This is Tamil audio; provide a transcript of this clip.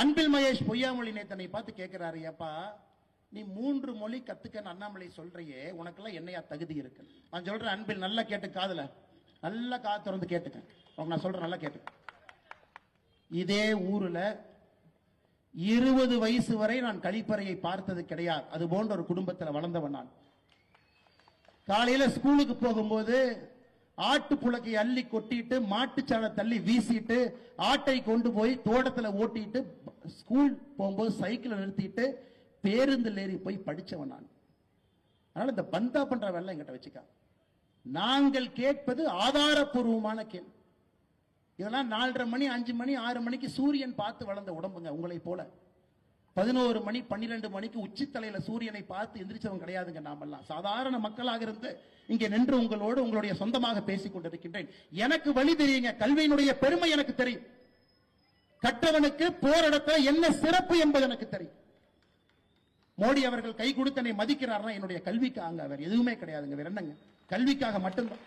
அன்பில் மகேஷ் பொய்யாமொழி நேத்தனை பார்த்து கேட்கிறாரு ஏப்பா நீ மூன்று மொழி கத்துக்கன்னு அண்ணாமலை சொல்றியே உனக்கெல்லாம் என்னையா தகுதி இருக்கு? நான் சொல்றேன் அன்பில் நல்லா கேட்டு காதுல. நல்லா காது திறந்து கேட்டுக்க. அவங்க நான் சொல்றேன் நல்லா கேட்டு இதே ஊர்ல இருபது வயசு வரை நான் கழிப்பறையை பார்த்தது கிடையாது. அது போன்ற ஒரு குடும்பத்தில் வளர்ந்தவன் நான். காலையில ஸ்கூலுக்கு போகும்போது ஆட்டு புழக்கை அள்ளி கொட்டிட்டு மாட்டுச்சாணை தள்ளி வீசிட்டு ஆட்டை கொண்டு போய் தோட்டத்துல ஓட்டிட்டு ஸ்கூல் போகும்போது சைக்கிளை நிறுத்திட்டு பேருந்தில் ஏறி போய் படித்தவன் நான். அதனால் இந்த பந்தா பண்ற வேலை எங்கிட்ட வச்சுக்க. நாங்கள் கேட்பது ஆதாரப்பூர்வமான கேள்வி. இதெல்லாம் நாலரை மணி அஞ்சு மணி ஆறு மணிக்கு சூரியன் பார்த்து வளர்ந்த உடம்புங்க உங்களை போல. பதினோரு மணி பன்னிரெண்டு மணிக்கு உச்சித்தலையில சூரியனை பார்த்து எந்திரிச்சவன் கிடையாதுங்க நாமெல்லாம். சாதாரண மக்களாக இருந்து இங்கே நின்று உங்களோடு உங்களுடைய சொந்தமாக பேசிக் கொண்டிருக்கின்றேன். எனக்கு வழி தெரியுங்க. கல்வியினுடைய பெருமை எனக்கு தெரியும். கற்றவனுக்கு போரிடத்துல என்ன சிறப்பு என்பது எனக்கு தெரியும். மோடி அவர்கள் கை கொடுத்தனை மதிக்கிறார்னா என்னுடைய கல்விக்காக அவர் எதுவுமே கிடையாதுங்க வேற என்னங்க? கல்விக்காக மட்டும்தான்.